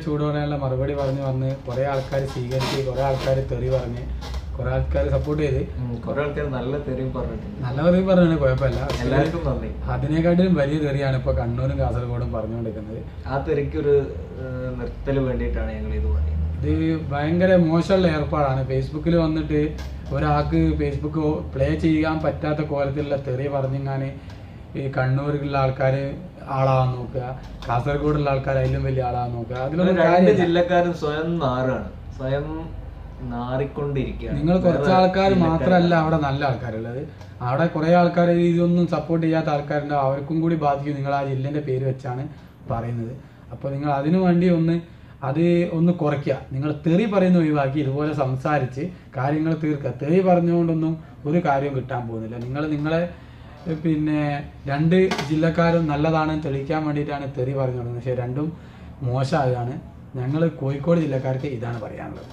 ചൂട് പറയാനുള്ള മറുപടി പറഞ്ഞ് വന്ന് കുറെ ആൾക്കാർ സ്വീകരിച്ച് കുറെ ആൾക്കാർ തെറി പറഞ്ഞ് കുറെ ആൾക്കാർ സപ്പോർട്ട് ചെയ്ത്. കുറെ ആൾക്കാർ നല്ല തെറിയും പറഞ്ഞിട്ടുണ്ട്. നല്ല തെറിയും പറഞ്ഞാണ് കുഴപ്പമില്ല. എല്ലാവർക്കും നന്ദി. അതിനെക്കാട്ടിലും വലിയ തെറിയാണ് ഇപ്പൊ കണ്ണൂരും കാസർഗോഡും പറഞ്ഞുകൊണ്ടിരിക്കുന്നത്. ആ തെറിക്കൊരു ഒരു നിർത്തൽ വേണ്ടിയിട്ടാണ് ഞങ്ങൾ ഇത് പറയുന്നത്. ഇത് ഭയങ്കര മോശമുള്ള ഏർപ്പാടാണ്. ഫേസ്ബുക്കിൽ വന്നിട്ട് ഒരാൾക്ക് ഫേസ്ബുക്ക് പ്ലേ ചെയ്യാൻ പറ്റാത്ത കോലത്തിലുള്ള തെറി പറഞ്ഞിങ്ങാന് ഈ കണ്ണൂരിലുള്ള ആൾക്കാർ ആളാവാൻ നോക്കുക. കാസർഗോഡുള്ള ആൾക്കാർ അതിലും വലിയ ആളാവാൻ നോക്കുക. അതിലൊന്നും രണ്ട് ജില്ലക്കാരും സ്വയം നാറാണ് സ്വയം നാറിക്കൊണ്ടിരിക്കുകയാണ് നിങ്ങൾ കുറച്ച് ആൾക്കാർ മാത്രല്ല മാത്രമല്ല അവിടെ നല്ല ആൾക്കാരുള്ളത്. അവിടെ കുറെ ആൾക്കാർ ഇതൊന്നും സപ്പോർട്ട് ചെയ്യാത്ത ആൾക്കാരുണ്ടാവും. അവർക്കും കൂടി ബാധിക്കും. നിങ്ങൾ ആ ജില്ലന്റെ പേര് വെച്ചാണ് പറയുന്നത്. അപ്പോൾ നിങ്ങൾ അതിനു വേണ്ടി ഒന്ന് അത് ഒന്ന് കുറയ്ക്കുക. നിങ്ങൾ തെറി പറയുന്ന ഒഴിവാക്കി ഇതുപോലെ സംസാരിച്ച് കാര്യങ്ങൾ തീർക്കുക. തെറി പറഞ്ഞുകൊണ്ടൊന്നും ഒരു കാര്യവും കിട്ടാൻ പോകുന്നില്ല. നിങ്ങൾ നിങ്ങളെ പിന്നെ രണ്ട് ജില്ലക്കാരും നല്ലതാണെന്ന് തെളിയിക്കാൻ വേണ്ടിയിട്ടാണ് തെറി പറഞ്ഞു പക്ഷേ രണ്ടും മോശമാകുകയാണ് ഞങ്ങൾ കോഴിക്കോട് ജില്ലക്കാർക്ക് ഇതാണ് പറയാനുള്ളത്.